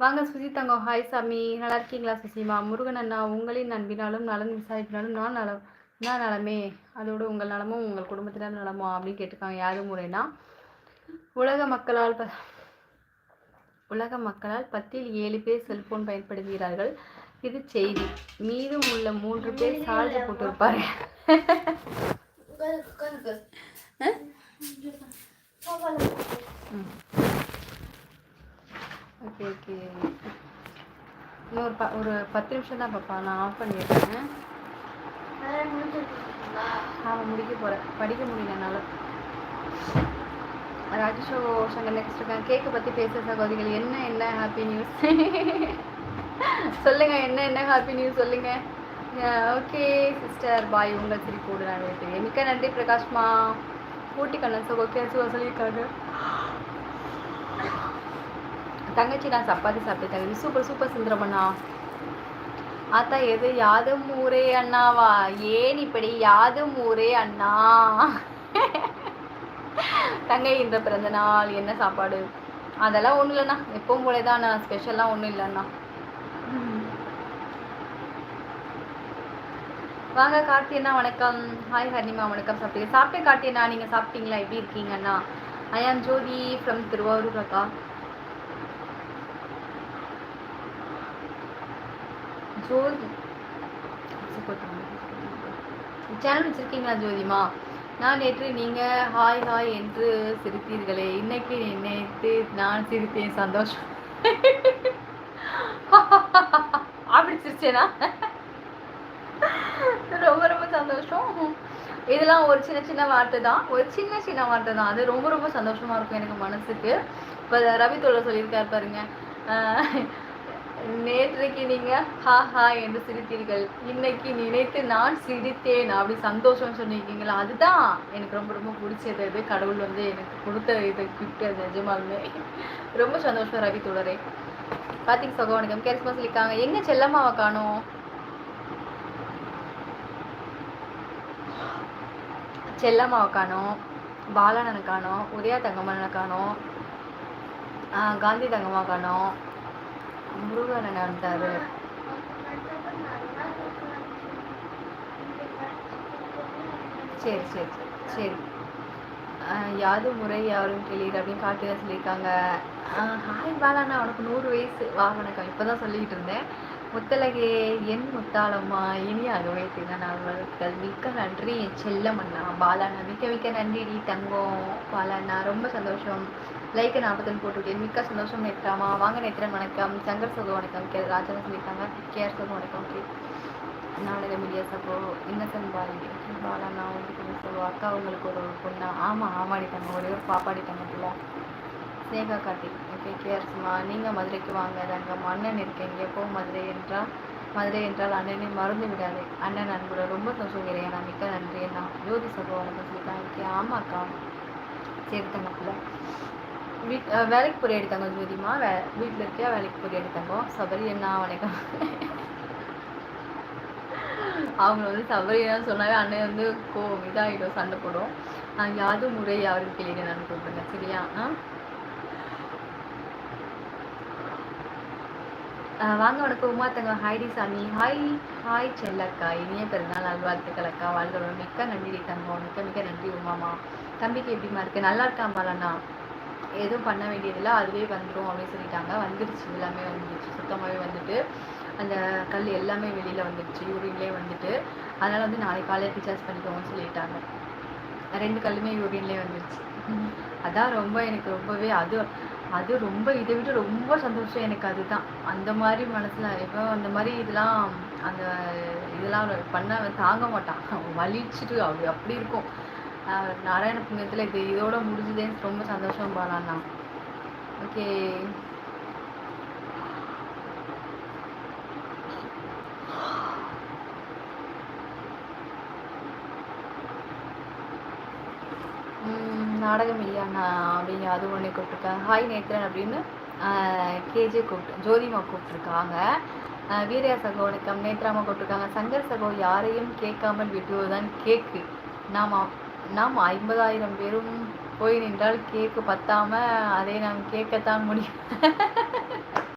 வாங்க சுசி தங்கம் ஹாய் சாமி. நல்லா இருக்கீங்களா சுசிமா முருகன் அண்ணா உங்களின் நண்பினாலும் நலன் விசாரிப்பினாலும் நான் நலம் நான் நலமே. அதோடு உங்கள் நலமும் உங்கள் குடும்பத்தினர் நலமோ அப்படின்னு கேட்டிருக்காங்க. யாரு முறைனா உலக மக்களால் ப உலக மக்களால் பத்தில் ஏழு பேர் செல்போன் பயன்படுத்துகிறார்கள். இது செய்தி. மீதம் உள்ள மூன்று பேர் சார்ஜ் போட்டிருப்பாரு. ஓகே ஓகே இன்னும் ஒரு ப ஒரு பத்து நிமிஷம் தான் பாப்பா. நான் ஆஃப் பண்ணிடுறேன். நான் முடிக்க போகிறேன் படிக்க முடியல என்னால். ராஜேஷோ சங்கர் நெக்ஸ்ட் இருக்காங்க கேக்கை பற்றி பேசுகிற சகோதரிகள் என்ன என்ன ஹாப்பி நியூஸ் சொல்லுங்கள் என்ன என்ன ஹாப்பி நியூஸ் சொல்லுங்கள் ஓகே சிஸ்டர் பாய் உங்கள் சிரிப்போடு நான் வைக்கிறேன் மிக்க நன்றி பிரகாஷ்மா. ஊட்டி கண்ணன் சோ ஓகே சுவா சொல்லியிருக்காங்க. தங்கச்சி நான் சப்பாத்தி சாப்பிட்டு தங்கச்சி சூப்பர் சூப்பர் சுந்தரமண்ணா. ஆத்தா எது? யாதும் ஊரே அண்ணாவா? ஏன் இப்படி? யாதும் ஊரே அண்ணா. தங்கை இந்த பிறந்த நாள் என்ன சாப்பாடு? அதெல்லாம் ஒன்றும் இல்லைண்ணா. எப்பவும் போலே தான் நான் ஸ்பெஷல்லாம் ஒன்றும் இல்லைண்ணா. வாங்க கார்த்தியண்ணா வணக்கம். ஹாய் ஹர்னிமா வணக்கம். சாப்பிட்டீங்க? சாப்பிட்டேன் கார்த்தியண்ணா. நீங்கள் சாப்பிட்டீங்களா? எப்படி இருக்கீங்கண்ணா ஐயான் ஜோதி ஃப்ரம் திருவாரூர் அக்கா ஜோதி. சேனல் வச்சுருக்கீங்களா ஜோதிமா? நான் நேற்று நீங்கள் ஹாய் ஹாய் என்று சிரித்தீர்களே. இன்னைக்கு நினைத்து நான் சிரித்தேன் சந்தோஷம். அப்படி சிரிச்சேனா ரொம்ப ரொம்ப சந்தோஷம். இதெல்லாம் ஒரு சின்ன சின்ன வார்த்தை தான். ஒரு சின்ன சின்ன வார்த்தை தான். அது ரொம்ப ரொம்ப சந்தோஷமாக இருக்கும் எனக்கு மனசுக்கு. இப்போ ரவி தோழர் சொல்லியிருக்காரு பாருங்க. நேற்றைக்கு நீங்க ஹா ஹா என்று சிரித்தீர்கள். இன்னைக்கு நினைத்து நான் சிரித்தேன். அப்படி சந்தோஷம் சொன்னிருக்கீங்களா? அதுதான் எனக்கு ரொம்ப ரொம்ப பிடிச்சது. இது கடவுள் வந்து எனக்கு கொடுத்த இது கிஃப்ட் அது நிஜமாலுமே. ரொம்ப சந்தோஷம் ரவி தோழரே. கார்த்திக் சகோவணிக்கம் கேரிஸ்மா இருக்காங்க. எங்க செல்லம்மாவை காணும்? செல்லம்மாவை காணும். பாலனனை காணும். உதயா தங்கம்மனை காணும். காந்தி தங்கம்மா காணும். முருகன் வந்தாரு. சரி சரி சரி. யாது முறை யாரும் கிளீர் அப்படின்னு காட்டு சொல்லியிருக்காங்க. ஹாய் பாலாண்ணா உனக்கு நூறு வயசு. வா வணக்கம். இப்போ தான் சொல்லிக்கிட்டு இருந்தேன். முத்தலகே என் முத்தாளம்மா இனியாகவே திருநாள்கள் மிக்க நன்றி என் செல்லமண்ணா பாலாண்ணா மிக்க மிக்க நன்றி டி தங்கம் பாலாண்ணா ரொம்ப சந்தோஷம். லைக் நாற்பத்தொன்று போட்டுவிட்டேன். மிக்க சந்தோஷம் நேற்றாமா? வாங்க நேத்திரன் வணக்கம். சங்கர் சகோ வணக்கம். கே ராஜன் சொல்லியிருக்காங்க. கேஆர் சகோ வணக்கம். கே நாளைக்கு மீடியா சகோ இன்னசன் பாலி. பாலாண்ணா உங்களுக்கு சொல்லுவோம் அக்கா உங்களுக்கு ஒரு பொண்ணா? ஆமாம் ஆமாடி தங்க. ஒரே ஒரு பாப்பாடி தங்கத்தில் ஸ்னேகா கார்த்திக். ஓகே கேர்ஸ்மா நீங்கள் மதுரைக்கு வாங்க. தங்கம் அண்ணன் இருக்கேன். எப்போவும் மதுரை என்றால் மதுரை என்றால் அண்ணனை மறந்து விடாது. அண்ணன் அன்புடன் ரொம்ப சந்தோஷம் நான் மிக்க நன்றி நான் ஜோதி சகோதரன் சொல்லித்தான் சொல்லியிருக்காங்க ஓகே ஆமாக்கா. சரி தங்கப்பில்லை வீட் வேலைக்கு போய் எடுத்தாங்க ஜோதிமா வே வீட்டில் இருக்கியா? வேலைக்கு போய் எடுத்தாங்க. சபரி என்ன வணக்கம். அவங்க வந்து சபரி சொன்னாவே அண்ணன் வந்து கோ இதாகிடும் சண்டை போடும். யாதும் முறை யாரும் கேள்வி நான் கூப்பிடுங்க சரியா? வாங்க உனக்கு உமா தங்க ஹாய்டி சாமி. ஹாய் ஹாய் செல்லக்கா. இனிய பெருநாள் நல்வாழ்த்துக்கள் அக்கா வாழ்க்கை மிக்க நன்றி தங்கம் மிக்க மிக்க நன்றி உமாமா. தம்பிக்கு எப்படிமா இருக்கு? நல்லா இருக்கா பாலண்ணா எதுவும் பண்ண வேண்டியதில்லை. அதுவே வந்துடும் அப்படின்னு சொல்லிட்டாங்க. வந்துடுச்சு எல்லாமே வந்துடுச்சு சுத்தமாகவே வந்துட்டு அந்த கல் எல்லாமே வெளியில் வந்துடுச்சு யூரின்லேயே வந்துட்டு. அதனால் வந்து நாளைக்கு காலையில் ரீசார்ஜ் பண்ணிக்கோங்கன்னு சொல்லிட்டாங்க. ரெண்டு கல்லுமே யூரின்லேயே வந்துடுச்சு அதான் ரொம்ப எனக்கு ரொம்பவே அது அது ரொம்ப இதை விட ரொம்ப சந்தோஷம் எனக்கு அதுதான். அந்த மாதிரி மனசில் இப்போ அந்த மாதிரி இதெல்லாம் அந்த இதெல்லாம் பண்ண தாங்க மாட்டான். வலிச்சுட்டு அப்படி அப்படி இருக்கும். நாராயண புண்ணியத்தில் இது இதோட முடிஞ்சதேன்னு ரொம்ப சந்தோஷம் பாலாண்ணா. ஓகே. நாடகம் இல்லையாண்ணா? அப்படின்னு அது ஒன்று கூப்பிட்ருக்காங்க ஹாய் நேத்ரன் அப்படின்னு கேஜே கூப்பிட்டு ஜோதிமா கூப்பிட்ருக்காங்க வீரியா சகோ வணக்கம். நேத்ராமா கூப்பிட்ருக்காங்க சங்கர் சகோ யாரையும் கேட்காமல் விட்டுவதுதான் கேக்கு. நாம் நாம் ஐம்பதாயிரம் பேரும் போய் நின்றால் கேக்கு பத்தாமல் அதை நாம் கேட்கத்தான் முடியும்.